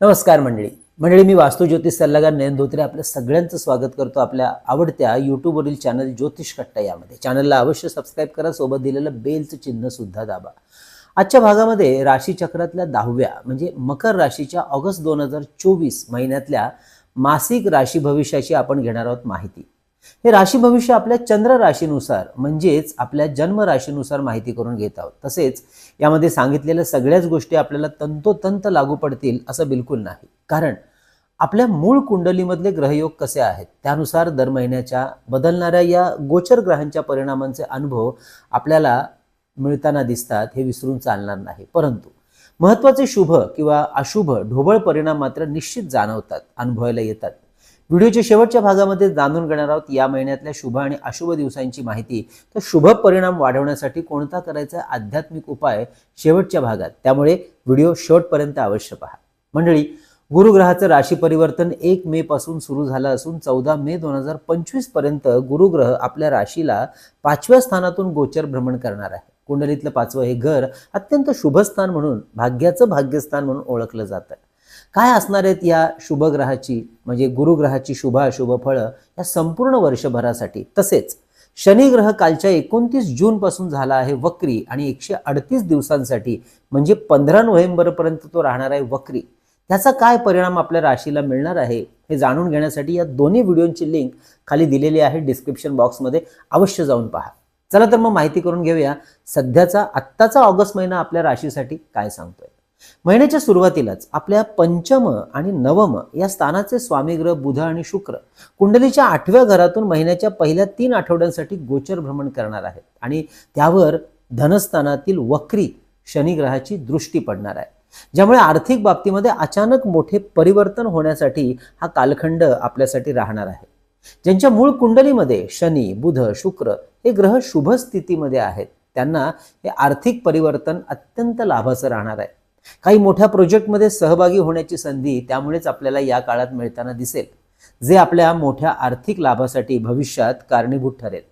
नमस्कार मंडळी. मंडळी मी वास्तू ज्योतिष सल्लागार नयन धोत्रे आपल्या सगळ्यांचं स्वागत करतो आपल्या आवडत्या यूट्यूबवरील चॅनल ज्योतिष कट्टा यामध्ये. चॅनलला अवश्य सबस्क्राईब करा सोबत दिलेलं बेलचं चिन्ह सुद्धा दाबा. आजच्या भागामध्ये राशीचक्रातल्या दहाव्या म्हणजे मकर राशीच्या ऑगस्ट दोन हजार चोवीस महिन्यातल्या मासिक राशी भविष्याची आपण घेणार आहोत माहिती. हे राशी भविष्य आपल्या चंद्र राशीनुसार म्हणजेच आपल्या जन्म राशीनुसार माहिती करून घेत आहोत. तसेच यामध्ये सांगितलेल्या सगळ्याच गोष्टी आपल्याला तंतोतंत लागू पडतील असं बिलकुल नाही. कारण आपल्या मूळ कुंडलीमधले ग्रहयोग कसे आहेत त्यानुसार दर महिन्याच्या बदलणाऱ्या या गोचर ग्रहांच्या परिणामांचे अनुभव आपल्याला मिळताना दिसतात हे विसरून चालणार नाही. परंतु महत्त्वाचे शुभ किंवा अशुभ ढोबळ परिणाम मात्र निश्चित जाणवतात अनुभवायला येतात. व्हिडिओच्या शेवटच्या भागामध्ये जाणून घेणार आहोत. या महिन्यातल्या शुभ आणि अशुभ दिवसांची माहिती. तर शुभ परिणाम वाढवण्यासाठी कोणता करायचा आध्यात्मिक उपाय शेवटच्या भागात? त्यामुळे व्हिडिओ शेवटपर्यंत अवश्य पहा. मंडळी गुरुग्रहाचं राशी परिवर्तन एक मे पासून सुरू झालं असून चौदा मे दोन हजार पंचवीसपर्यंत गुरुग्रह आपल्या राशीला पाचव्या स्थानातून गोचर भ्रमण करणार आहे. कुंडलीतलं पाचवं हे घर अत्यंत शुभ स्थान म्हणून भाग्याचं भाग्यस्थान म्हणून ओळखलं जातं. काय असणार आहेत या शुभग्रहाची म्हणजे गुरुग्रहाची शुभ अशुभ फळं या संपूर्ण वर्षभरासाठी? तसेच शनिग्रह कालच्या एकोणतीस जून पासून झाला आहे वक्री आणि एकशे अडतीस दिवसांसाठी म्हणजे पंधरा नोव्हेंबरपर्यंत तो राहणार आहे वक्री. त्याचा काय परिणाम आपल्या राशीला मिळणार आहे हे जाणून घेण्यासाठी या दोन्ही व्हिडिओची लिंक खाली दिलेली आहे डिस्क्रिप्शन बॉक्समध्ये. अवश्य जाऊन पहा. चला तर मग माहिती करून घेऊया सध्याचा आत्ताचा ऑगस्ट महिना आपल्या राशीसाठी काय सांगतोय. महिन्याच्या सुरुवातीलाच आपल्या पंचम आणि नवम या स्थानाचे स्वामीग्रह बुध आणि शुक्र कुंडलीच्या आठव्या घरातून महिन्याच्या पहिल्या तीन आठवड्यांसाठी गोचर भ्रमण करणार आहेत. आणि त्यावर धनस्थानातील वक्री शनिग्रहाची दृष्टी पडणार आहे. ज्यामुळे आर्थिक बाबतीमध्ये अचानक मोठे परिवर्तन होण्यासाठी हा कालखंड आपल्यासाठी राहणार आहे. ज्यांच्या मूळ कुंडलीमध्ये शनी बुध शुक्र हे ग्रह शुभ स्थितीमध्ये आहेत त्यांना हे आर्थिक परिवर्तन अत्यंत लाभाचं राहणार आहे. काही मोठ्या प्रोजेक्टमध्ये सहभागी होण्याची संधी त्यामुळेच आपल्याला या काळात मिळताना दिसेल जे आपल्या मोठ्या आर्थिक लाभासाठी भविष्यात कारणीभूत ठरेल.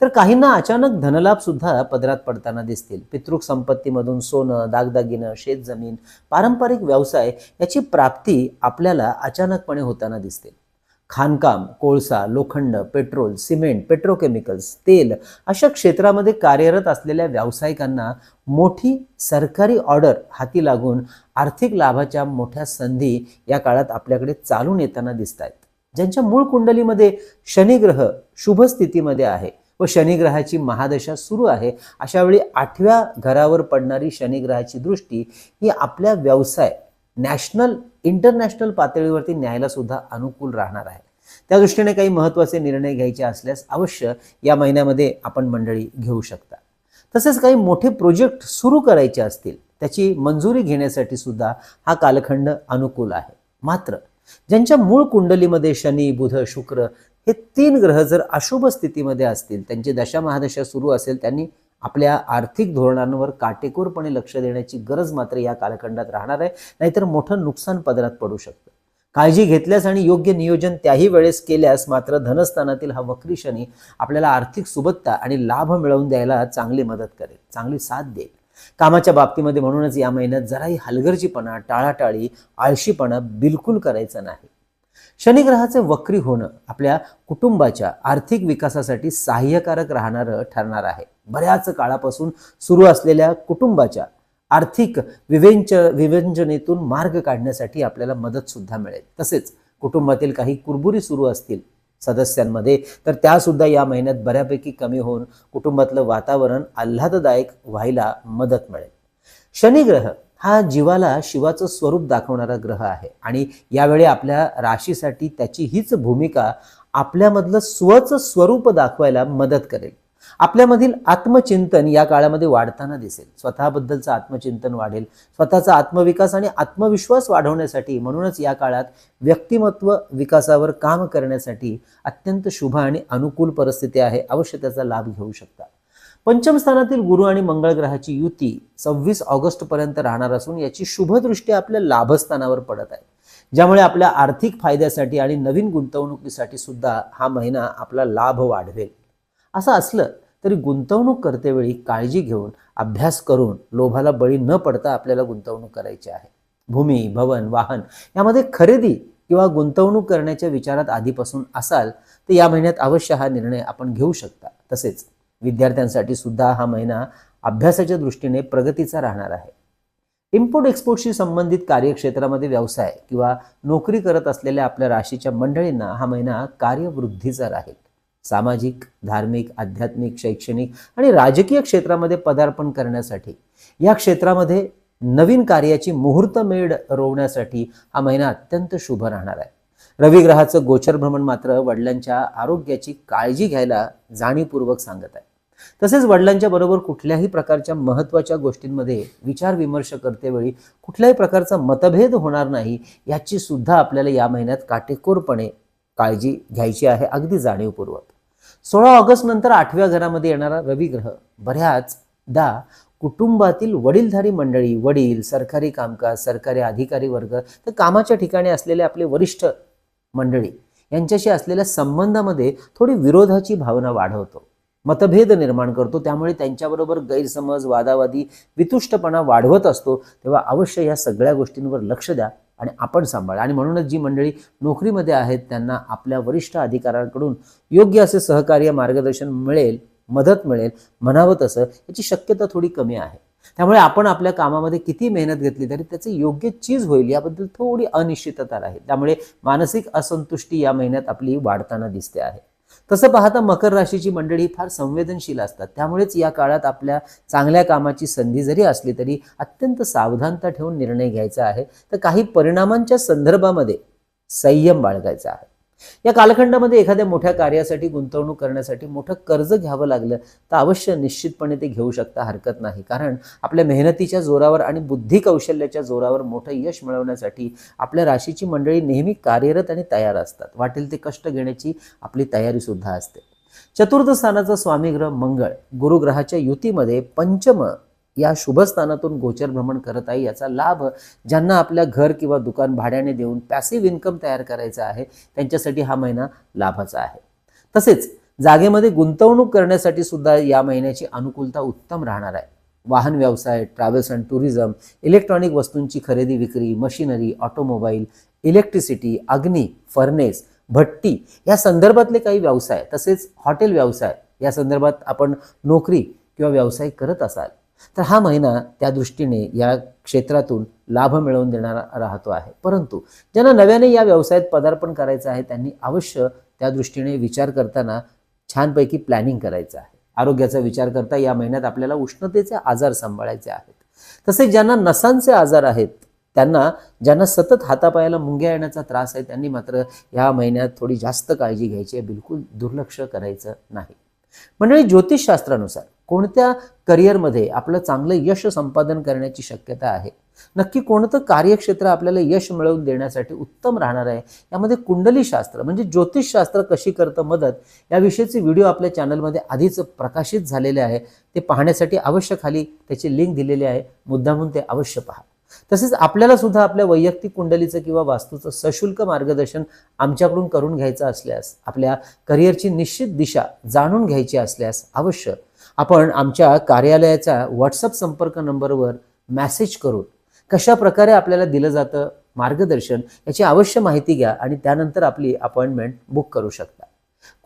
तर काहींना अचानक धनलाभ सुद्धा पदरात पडताना दिसतील. पितृक संपत्तीमधून सोनं दागदागिनं शेतजमीन पारंपरिक व्यवसाय याची प्राप्ती आपल्याला अचानकपणे होताना दिसतील खाणकाम कोळसा लोखंड पेट्रोल सिमेंट पेट्रोकेमिकल्स तेल अशा क्षेत्रामध्ये कार्यरत असलेल्या व्यावसायिकांना मोठी सरकारी ऑर्डर हाती लागून आर्थिक लाभाच्या मोठ्या संधी या काळात आपल्याकडे चालून येताना दिसत आहेत ज्यांच्या मूळ कुंडलीमध्ये शनिग्रह शुभ स्थितीमध्ये आहे व शनिग्रहाची महादशा सुरू आहे अशा वेळी आठव्या घरावर पडणारी शनिग्रहाची दृष्टी ही आपल्या व्यवसाय नॅशनल इंटरनॅशनल पातळीवरती न्यायला सुद्धा अनुकूल राहणार आहे. त्या दृष्टीने काही महत्त्वाचे निर्णय घ्यायचे असल्यास अवश्य या महिन्यामध्ये आपण मंडळी घेऊ शकता. तसेच काही मोठे प्रोजेक्ट सुरू करायचे असतील त्याची मंजुरी घेण्यासाठी सुद्धा हा कालखंड अनुकूल आहे. मात्र ज्यांच्या मूळ कुंडलीमध्ये शनी बुध शुक्र हे तीन ग्रह जर अशुभ स्थितीमध्ये असतील त्यांची दशा महादशा सुरू असेल त्यांनी आपल्या आर्थिक धोरणांवर काटेकोरपणे लक्ष देण्याची गरज मात्र या कालखंडात राहणार आहे. नाहीतर मोठं नुकसान पदरात पडू शकतं. काळजी घेतल्यास आणि योग्य नियोजन त्याही वेळेस केल्यास मात्र धनस्थानातील हा वक्री शनी आपल्याला आर्थिक सुबत्ता आणि लाभ मिळवून द्यायला चांगली मदत करेल चांगली साथ देईल. कामाच्या बाबतीमध्ये म्हणूनच या महिन्यात जराही हलगर्जीपणा टाळाटाळी आळशीपणा बिलकुल करायचा नाही. शनिग्रहाचे वक्री होणं आपल्या कुटुंबाच्या आर्थिक विकासासाठी सहाय्यकारक राहणारं ठरणार आहे. बऱ्याच काळापासून सुरू असलेल्या कुटुंबाच्या आर्थिक विवेंच विवेंचनेतून मार्ग काढण्यासाठी आपल्याला मदत सुद्धा मिळेल. तसेच कुटुंबातील काही कुरबुरी सुरू असतील सदस्यांमध्ये तर त्या सुद्धा या महिन्यात बऱ्यापैकी कमी होऊन कुटुंबातलं वातावरण आल्हाददायक व्हायला मदत मिळेल. शनिग्रह हा जीवाला शिवाचं स्वरूप दाखवणारा ग्रह आहे. आणि यावेळी आपल्या राशीसाठी त्याची हीच भूमिका आपल्यामधलं स्वचं स्वरूप दाखवायला मदत करेल. आपल्यामधील आत्मचिंतन या काळामध्ये वाढताना दिसेल. स्वतःबद्दलचं आत्मचिंतन वाढेल. स्वतःचा आत्मविकास आणि आत्मविश्वास वाढवण्यासाठी म्हणूनच या काळात व्यक्तिमत्व विकासावर काम करण्यासाठी अत्यंत शुभ आणि अनुकूल परिस्थिती आहे. अवश्य त्याचा लाभ घेऊ शकता. पंचम स्थानातील गुरु आणि मंगळ ग्रहाची युती सव्वीस ऑगस्ट पर्यंत राहणार असून याची शुभदृष्टी आपल्या लाभस्थानावर पडत आहे. ज्यामुळे आपल्या आर्थिक फायद्यासाठी आणि नवीन गुंतवणुकीसाठी सुद्धा हा महिना आपला लाभ वाढवेल. असं असलं तरी गुंतवणूक करतेवेळी काळजी घेऊन अभ्यास करून लोभाला बळी न पडता आपल्याला गुंतवणूक करायची आहे. भूमी भवन वाहन यामध्ये खरेदी किंवा गुंतवणूक करण्याच्या विचारात आधीपासून असाल तर या महिन्यात अवश्य हा निर्णय आपण घेऊ शकता. तसेच विद्यार्थ्यांसाठी सुद्धा हा महिना अभ्यासाच्या दृष्टीने प्रगतीचा राहणार आहे. इम्पोर्ट एक्सपोर्टशी संबंधित कार्यक्षेत्रामध्ये व्यवसाय किंवा नोकरी करत असलेल्या आपल्या राशीच्या मंडळींना हा महिना कार्यवृद्धीचा राहील. सामाजिक धार्मिक आध्यात्मिक शैक्षणिक आणि राजकीय क्षेत्रामध्ये पदार्पण करण्यासाठी या क्षेत्रामध्ये नवीन कार्याची मुहूर्तमेढ रोवण्यासाठी हा महिना अत्यंत शुभ राहणार आहे. रविग्रहाचं गोचर भ्रमण मात्र वडिलांच्या आरोग्याची काळजी घ्यायला जाणीवपूर्वक सांगत आहे. तसेच वडिलांच्या बरोबर कुठल्याही प्रकारच्या महत्त्वाच्या गोष्टींमध्ये विचार विमर्श करतेवेळी कुठल्याही प्रकारचा मतभेद होणार नाही याची सुद्धा आपल्याला या महिन्यात काटेकोरपणे काळजी घ्यायची आहे अगदी जाणीवपूर्वक. सोळा ऑगस्ट नंतर आठव्या घरामध्ये येणारा रवी ग्रह बऱ्याचदा कुटुंबातील वडीलधारी मंडळी वडील सरकारी कामकाज सरकारी अधिकारी वर्ग तर कामाच्या ठिकाणी असलेले आपले वरिष्ठ मंडळी यांच्याशी असलेल्या संबंधामध्ये थोडी विरोधाची भावना वाढवतो. मतभेद निर्माण करतो. त्यामुळे त्यांच्याबरोबर गैरसमज वादावादी वितुष्टपणा वाढवत असतो. तेव्हा अवश्य या सगळ्या गोष्टींवर लक्ष द्या आणि आपण सांभाळा. आणि म्हणूनच जी मंडळी नोकरीमध्ये आहेत त्यांना आपल्या वरिष्ठ अधिकाऱ्यांकडून योग्य असे सहकार्य मार्गदर्शन मिळेल मदत मिळेल म्हणावं तसं याची शक्यता थोडी कमी आहे. त्यामुळे आपण आपल्या कामामध्ये किती मेहनत घेतली तरी त्याचे योग्य चीज होईल याबद्दल थोडी अनिश्चितता राहील. त्यामुळे मानसिक असंतुष्टी या महिन्यात आपली वाढताना दिसते आहे. तसं पाहता मकर राशीची मंडळी फार संवेदनशील असतात. त्यामुळेच या काळात आपल्या चांगल्या कामाची संधी जरी असली तरी अत्यंत सावधानता ठेवून निर्णय घ्यायचा आहे. तर काही परिणामांच्या संदर्भामध्ये संयम बाळगायचा आहे. या कालखंडामध्ये एखाद्या मोठ्या कार्यासाठी गुंतवणूक करण्यासाठी मोठं कर्ज घ्यावं लागलं तर अवश्य निश्चितपणे ते घेऊ शकता हरकत नाही. कारण आपल्या मेहनतीच्या जोरावर आणि बुद्धी कौशल्याच्या जोरावर मोठं यश मिळवण्यासाठी आपल्या राशीची मंडळी नेहमी कार्यरत आणि तयार असतात. वाटेल ते कष्ट घेण्याची आपली तयारी सुद्धा असते. चतुर्थ स्थानाचा स्वामीग्रह मंगळ. गुरुग्रहाच्या युतीमध्ये पंचम या शुभस्थानातून गोचर भ्रमण करत आहे. याचा लाभ ज्यांना आपल्या घर किंवा दुकान भाड्याने देऊन पॅसिव्ह इन्कम तयार करायचा आहे त्यांच्यासाठी हा महिना लाभाचा आहे. तसेच जागेमध्ये गुंतवणूक करण्यासाठी सुद्धा या महिन्याची अनुकूलता उत्तम राहणार आहे. वाहन व्यवसाय ट्रॅव्हल्स अँड टुरिझम इलेक्ट्रॉनिक वस्तूंची खरेदी विक्री मशिनरी ऑटोमोबाईल इलेक्ट्रिसिटी अग्नी फर्नेस भट्टी या संदर्भातले काही व्यवसाय तसेच हॉटेल व्यवसाय या संदर्भात आपण नोकरी किंवा व्यवसाय करत असाल. तर हा महिना त्या दृष्टीने या क्षेत्रातून लाभ मिळवून देणारा राहतो आहे. परंतु ज्यांना नव्याने या व्यवसायात पदार्पण करायचं आहे त्यांनी अवश्य त्या दृष्टीने विचार करताना छानपैकी प्लॅनिंग करायचं आहे. आरोग्याचा विचार करता या महिन्यात आपल्याला उष्णतेचे आजार सांभाळायचे आहेत. तसेच ज्यांना नसांचे आजार आहेत त्यांना ज्यांना सतत हातापायाला मुंग्या येण्याचा त्रास आहे त्यांनी मात्र या महिन्यात थोडी जास्त काळजी घ्यायची आहे बिलकुल दुर्लक्ष करायचं नाही. मंडळी ज्योतिषशास्त्रानुसार कोणत्या करिअरमध्ये आपलं चांगलं यश संपादन करण्याची शक्यता आहे? नक्की कोणतं कार्यक्षेत्र आपल्याला यश मिळवून देण्यासाठी उत्तम राहणार आहे? यामध्ये कुंडलीशास्त्र म्हणजे ज्योतिषशास्त्र कशी करतं मदत याविषयीचे व्हिडिओ आपल्या चॅनलमध्ये आधीच प्रकाशित झालेले आहे. ते पाहण्यासाठी अवश्य खाली त्याची लिंक दिलेली आहे. मुद्दामून ते अवश्य पहा. तसेच आपल्याला सुद्धा आपल्या वैयक्तिक कुंडलीचं किंवा वास्तूचं सशुल्क मार्गदर्शन आमच्याकडून करून घ्यायचं असल्यास आपल्या करिअरची निश्चित दिशा जाणून घ्यायची असल्यास अवश्य आपण आमच्या कार्यालयाच्या व्हॉट्सअप संपर्क नंबरवर मॅसेज करून कशा प्रकारे आपल्याला दिलं जातं मार्गदर्शन याची अवश्य माहिती घ्या आणि त्यानंतर आपली अपॉइंटमेंट बुक करू शकता.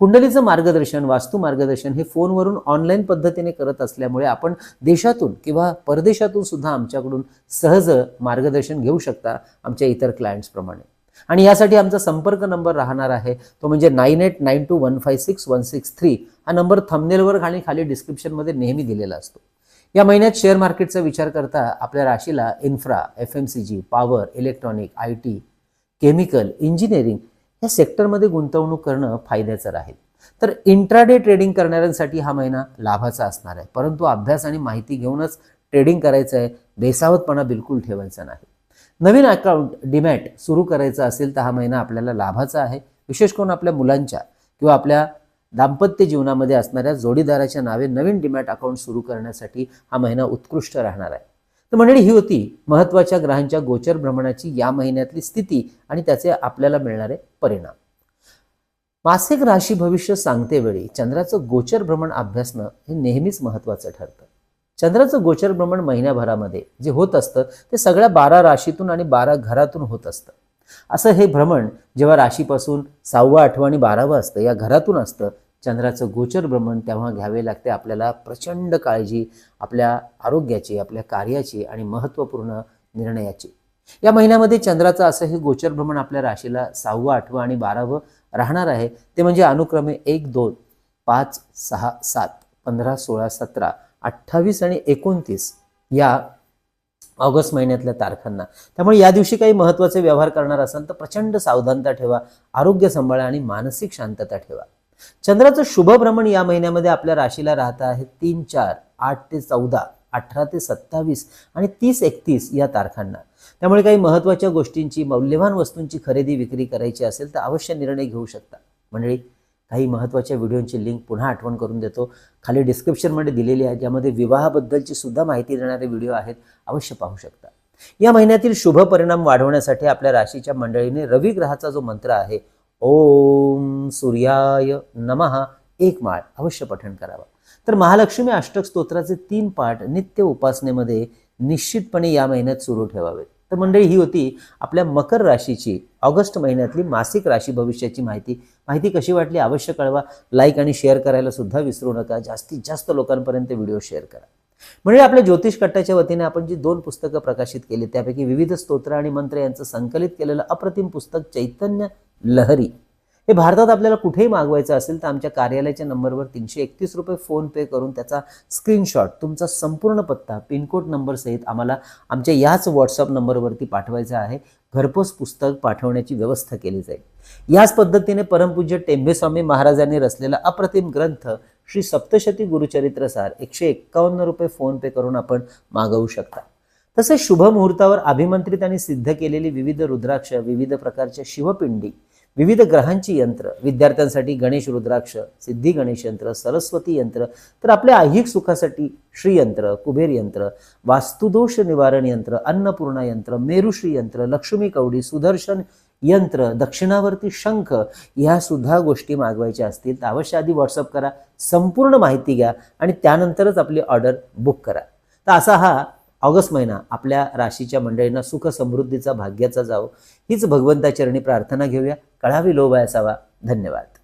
कुंडलीचं मार्गदर्शन वास्तू मार्गदर्शन हे फोनवरून ऑनलाईन पद्धतीने करत असल्यामुळे आपण देशातून किंवा परदेशातून सुद्धा आमच्याकडून सहज मार्गदर्शन घेऊ शकता आमच्या इतर क्लायंट्सप्रमाणे आणि यासाठी आमचा संपर्क नंबर राहणार आहे. तो म्हणजे nine eight nine two one five six one six three. हा नंबर थंबनेलवर आणि खाली डिस्क्रिप्शनमध्ये नेहमी दिलेला असतो. या महिन्यात शेअर मार्केटचा विचार करता आपल्या राशीला infra F M C G power electronic I T chemical engineering या सेक्टरमध्ये गुंतवणूक करणं फायद्याचं राहील. तर इंट्राडे ट्रेडिंग करणाऱ्यांसाठी हा महिना लाभाचा असणार आहे. परंतु अभ्यास आणि माहिती घेऊनच ट्रेडिंग करायचं आहे बेसावतपणा बिलकुल ठेवायचा नाही. नवीन अकाउंट डिमॅट सुरू करायचं असेल तर हा महिना आपल्याला लाभाचा आहे. विशेष करून आपल्या मुलांच्या किंवा आपल्या दाम्पत्य जीवनामध्ये असणाऱ्या जोडीदाराच्या नावे नवीन डिमॅट अकाउंट सुरू करण्यासाठी हा महिना उत्कृष्ट राहणार आहे. तर मंडळी ही होती महत्त्वाच्या ग्रहांच्या गोचर भ्रमणाची या महिन्यातली स्थिती आणि त्याचे आपल्याला मिळणारे परिणाम. मासिक राशी भविष्य सांगते वेळी चंद्राचं गोचर भ्रमण अभ्यासणं हे नेहमीच महत्त्वाचं ठरतं. चंद्राचं गोचर भ्रमण महिन्याभरामध्ये जे होत असतं ते सगळ्या बारा राशीतून आणि बारा घरातून होत असतं. असं हे भ्रमण जेव्हा राशीपासून सहावं आठवं आणि बारावं असतं या घरातून असतं चंद्राचं गोचर भ्रमण तेव्हा घ्यावे लागते आपल्याला प्रचंड काळजी आपल्या आरोग्याची आपल्या कार्याची आणि महत्त्वपूर्ण निर्णयाची. या महिन्यामध्ये चंद्राचं असं हे गोचर भ्रमण आपल्या राशीला सहावं आठवं आणि बारावं राहणार आहे. ते म्हणजे अनुक्रमे एक दोन पाच सहा सात पंधरा सोळा सतरा अठ्ठावीस आणि एकोणतीस या ऑगस्ट महिन्यातल्या तारखांना. त्यामुळे या दिवशी काही महत्त्वाचे व्यवहार करणार असाल तर प्रचंड सावधानता ठेवा आरोग्य सांभाळा आणि मानसिक शांतता ठेवा. चंद्राचं शुभ भ्रमण या महिन्यामध्ये आपल्या राशीला राहत आहे तीन चार आठ ते चौदा अठरा ते सत्तावीस आणि तीस एकतीस या तारखांना. त्यामुळे काही महत्त्वाच्या गोष्टींची मौल्यवान वस्तूंची खरेदी विक्री करायची असेल तर अवश्य निर्णय घेऊ शकता. मंडळी काही महत्त्वाच्या व्हिडिओंची लिंक पुन्हा आठवण करून देतो. खाली डिस्क्रिप्शनमध्ये दिलेली आहे ज्यामध्ये विवाहाबद्दलची सुद्धा माहिती देणारे व्हिडिओ आहेत अवश्य पाहू शकता. या महिन्यातील शुभ परिणाम वाढवण्यासाठी आपल्या राशीच्या मंडळीने रवी ग्रहाचा जो मंत्र आहे ओम सूर्याय नमः एक माळ अवश्य पठण करावा. तर महालक्ष्मी अष्टक स्तोत्राचे तीन पाठ नित्य उपासनेमध्ये निश्चितपणे या महिन्यात सुरू ठेवावेत. तर मंडळी ही होती आपल्या मकर राशीची. ऑगस्ट महिन्यातली मासिक राशी भविष्याची माहिती. माहिती कशी वाटली अवश्य कळवा. लाईक आणि शेअर करायला सुद्धा विसरू नका. जास्तीत जास्त लोकांपर्यंत व्हिडिओ शेअर करा. म्हणजे आपल्या ज्योतिष कट्ट्याच्या वतीने आपण जी दोन पुस्तकं प्रकाशित केली त्यापैकी विविध स्तोत्र आणि मंत्र यांचं संकलित केलेलं अप्रतिम पुस्तक चैतन्य लहरी. हे भारतात आपल्याला कुठेही मागवायचं असेल तर आमच्या कार्यालयाच्या नंबरवर तीनशे एकतीस रुपये फोन पे करून त्याचा स्क्रीनशॉट तुमचा संपूर्ण पत्ता पिनकोड नंबरसहित आम्हाला आमच्या याच व्हॉट्सअप नंबरवरती पाठवायचा आहे. घरपोच पुस्तक पाठवण्याची व्यवस्था केली जाईल. याच पद्धतीने परमपूज्य टेंबेस्वामी महाराजांनी रचलेला अप्रतिम ग्रंथ श्री सप्तशती गुरुचरित्रसार एकशे एक्कावन्न रुपये फोन पे करून आपण मागवू शकता. तसेच शुभ मुहूर्तावर अभिमंत्रित आणि सिद्ध केलेली विविध रुद्राक्ष विविध प्रकारच्या शिवपिंडी विविध ग्रहांची यंत्र विद्यार्थ्यांसाठी गणेश रुद्राक्ष सिद्धी गणेश यंत्र सरस्वती यंत्र तर आपल्या ऐहिक सुखासाठी श्रीयंत्र कुबेर यंत्र वास्तुदोष निवारण यंत्र अन्नपूर्णा यंत्र मेरुश्री यंत्र लक्ष्मी कवडी सुदर्शन यंत्र दक्षिणावर्ती शंख ह्या सुद्धा गोष्टी मागवायच्या असतील तर अवश्य आधी व्हॉट्सअप करा संपूर्ण माहिती घ्या आणि त्यानंतरच आपली ऑर्डर बुक करा. तर असा हा ऑगस्ट महिना आपल्या राशीच्या मंडळींना सुख समृद्धीचा भाग्याचा जावो. हीच भगवंताचरणी प्रार्थना घेऊया. कळावी लोभ असावा. धन्यवाद.